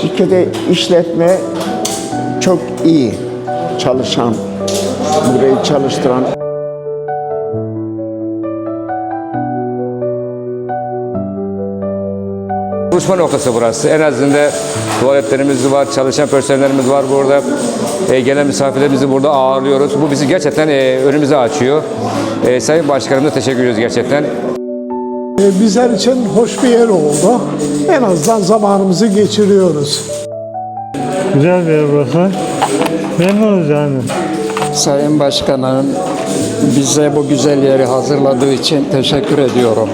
şirkete işletme çok iyi çalışan, burayı çalıştıran Buluşma noktası burası. En azından tuvaletlerimiz var, çalışan personellerimiz var burada. E, gelen misafirlerimizi burada ağırlıyoruz. Bu bizi gerçekten e, önümüze açıyor. E, Sayın Başkanımıza teşekkür ediyoruz gerçekten. E, Bizler için hoş bir yer oldu. En azından zamanımızı geçiriyoruz. Güzel bir yer burası. Memnunuz yani. Sayın Başkan'ın bize bu güzel yeri hazırladığı için teşekkür ediyorum.